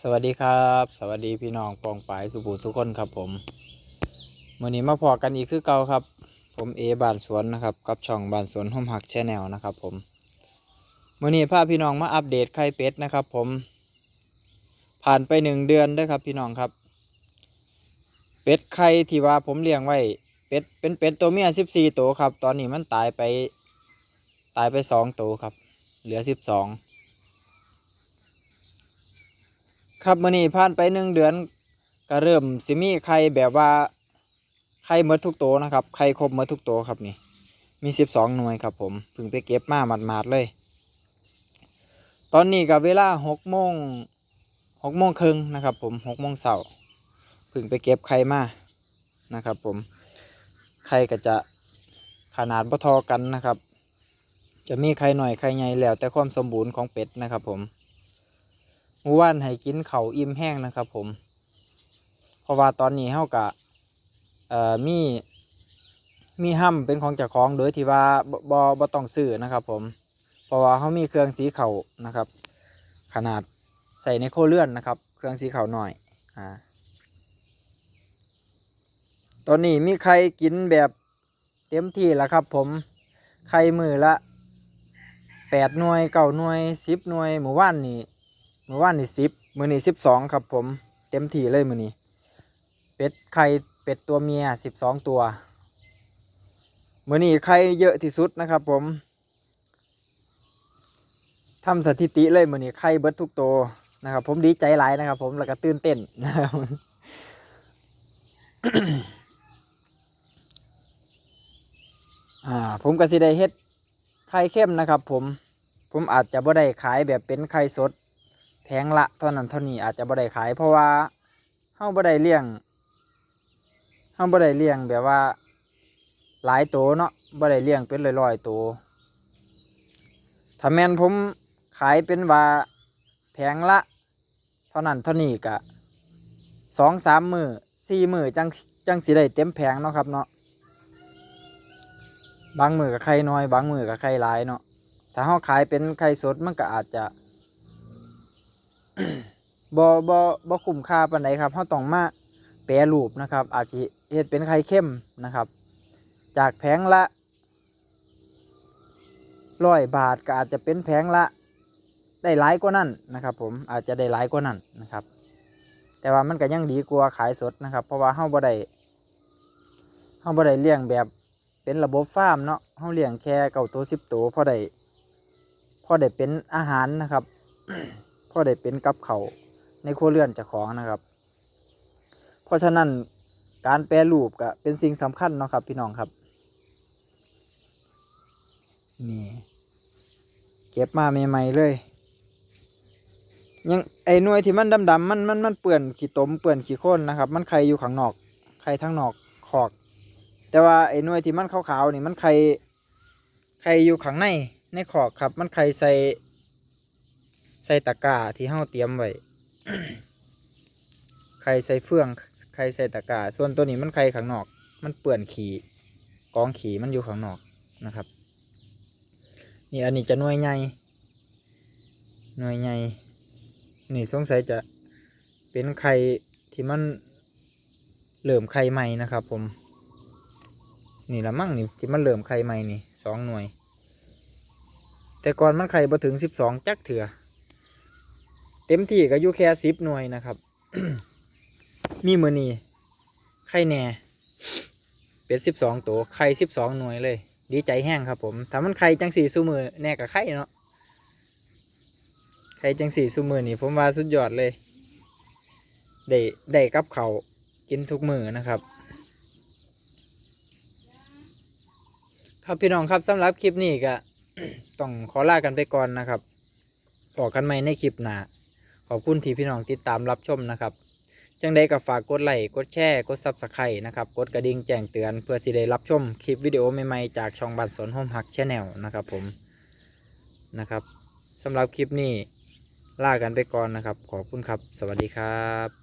สวัสดีครับ สวัสดีพี่น้องปองปายสุภูทุกคนครับผมมื่อนี้มาพอกันอีกคือเก่าครับ ผมเอบานสวนนะครับกับช่องบานสวนห้มหักแชแนลนะครับผมมื่อนี้พาพี่น้องมาอัปเดตไข่เป็ดนะครับ ผม ผ่านไปหนึ่งเดือนด้วยครับพี่น้องครับ เป็ดไข่ที่ว่าผมเลี้ยงไว้เป็ดเป็นเป็ดตัวเมียสิบสี่ตัวครับ ตอนนี้มันตายไป ตายไปสองตัวครับ เหลือสิบสอง ครับมื่อนี้ผ่านไปหนึ่งเดือนก็เริ่มสิมีไข่แบบว่าไข่หมดทุกโตวนะครับไข่ครบหมดทุกโตวครับนี่ มีสิบสองหน่วยครับผมเพิ่งไปเก็บมาหมาดๆเลย ตอนนี้กับเวลาหกโมงหกโมงครึ่งนะครับ ผมหกโมงเสาร์เพิ่งไปเก็บไข่มานะครับ ผมไข่ก็จะขนาดบ่ทอกันนะครับ จะมีไข่หน่อยไข่ใหญ่แล้วแต่ความสมบูรณ์ของเป็ดนะครับ ผม หมู่บ้านให้กินเขาอิ่มแห้งนะครับ ผม เพราะว่าตอนนี้เฮากะเอ่อมีมีห้ำเป็นของเจ้าของโดยที่ว่าบ่บ่บ่ต้องซื้อนะครับ ผม เพราะว่าเขามีเครื่องสีเขานะครับ ขนาดใส่ในโคเลื่อนนะครับ เครื่องสีเขาหน่อยอ่าตอนนี้มีใครกินแบบเต็มที่แล้วครับ ผมไข่มือละแปดหน่วยเก้าหน่วยสิบหน่วยหมู่บ้านนี่ มื่อวานนี่สิบมือนี่สิบสองครับผมเต็มที่เลยมือนี้เป็ดไข่เป็ดตัวเมียสิบสองตัวมือนี้ไข่เยอะที่สุดนะครับผมทำสถิติเลยมือนี้ไข่เบิดทุกตัวนะครับ ผมดีใจหลายนะครับ ผมแล้วก็ตื่นเต้นนะครับผมก็สิได้เฮ็ดไข่เข้มนะครับ ผมผมอาจจะบ่ได้ขายแบบเป็นไข่สด แพงละเท่านั้นเท่านี้อาจจะบ่ได้ขาย เพราะว่าเฮาบ่ได้เลี้ยงเฮาบ่ได้เลี้ยงแบบว่า หลายโตวเนาะบ่ได้เลี้ยงเป็นร้อยๆโตวถ้าแม่นผมขายเป็นว่าแพงละ เท่านั้นเท่านี้ก็สองสามมือสี่มือจังจังสิได้เต็มแผงเนาะครับเนาะบางมือกับไข่น้อย บางมือกับไข่หลายเนาะถ้าเฮาขายเป็นไข่สดมันก็อาจจะ บ่บ่บ่คุ้มค่าปานใดครับเราต้องมาแปรรูปนะครับ อาจจะเฮ็ดเป็นไข่เข้มนะครับ จากแผงละร้อยบาทก็อาจจะเป็นแผงละได้หลายกว่านั้นนะครับ ผมอาจจะได้หลายกว่านั้นนะครับ แต่ว่ามันก็ยังดีกว่าขายสดนะครับ เพราะว่าเฮาบ่ได้เฮาบ่ได้เลี้ยงแบบเป็นระบบฟาร์มเนาะเฮาเลี้ยงแค่เก้าตัวสิบตัวพอได้พอได้เป็นอาหารนะครับพอได้เป็นกับเขา ในครัวเรือนเจ้าของนะครับ เพราะฉะนั้นการแปรรูปก็เป็นสิ่งสำคัญเนาะครับพี่น้องครับนี่เก็บมาใหม่ๆเลยยังไอ้หน่วยที่มันดำๆมันมันมันเปื่อนขี้ตมเปื่อนขี้โคลนนะครับ มันไข่อยู่ข้างนอกไข่ทั้งนอกขอก แต่ว่าไอ้หน่วยที่มันขาวๆนี่มันไข่ไข่อยู่ข้างในในขอกครับ มันไข่ใส่ใส่ตะกร้าที่เฮาเตรียมไว้ ไข่ใส่เฟืองไข่ใส่ตะกร้าส่วนตัวนี้มันไข่ข้างนอก มันเปื่อนขี่กองขี่มันอยู่ข้างนอกนะครับ นี่อันนี้จะหน่วยใหญ่หน่วยใหญ่นี่สงสัยจะเป็นไข่ที่มันเหลื่อมไข่ใหม่นะครับผม นี่ละมั่งนี่ที่มันเหลื่อมไข่ใหม่นี่สองหน่วย แต่ก่อนมันไข่บ่ถึงสิบสองจักเถื่อ เต็มที่ก็อยู่แค่สิบหน่วยนะครับ มีมือนีไข่แน่เป็ดสิบสองตัวไข่สิบสองหน่วยเลย ดีใจแห้งครับผมถ้ามันไข่จังสี่สูมือแน่กับไข่เนาะไข่จังสี่สูมือนี่ผมว่าสุดยอดเลยได้ได้กับเขากินทุกมือนะครับ ครับพี่น้องครับสำหรับคลิปนี้ก็ต้องขอลากันไปก่อนนะครับพอกันใหม่ในคลิปหน้า ขอบคุณที่พี่น้องติดตามรับชมนะครับจังใดก็ฝากกดไลค์กดแชร์กดซับสไครต์นะครับกดกระดิ่งแจ้งเตือนเพื่อสิได้รับชมคลิปวิดีโอใหม่ๆจากช่องบัตรสนโฮมฮักชาแนลนะครับผมนะครับสำหรับคลิปนี้ลากันไปก่อนนะครับ ขอบคุณครับ สวัสดีครับ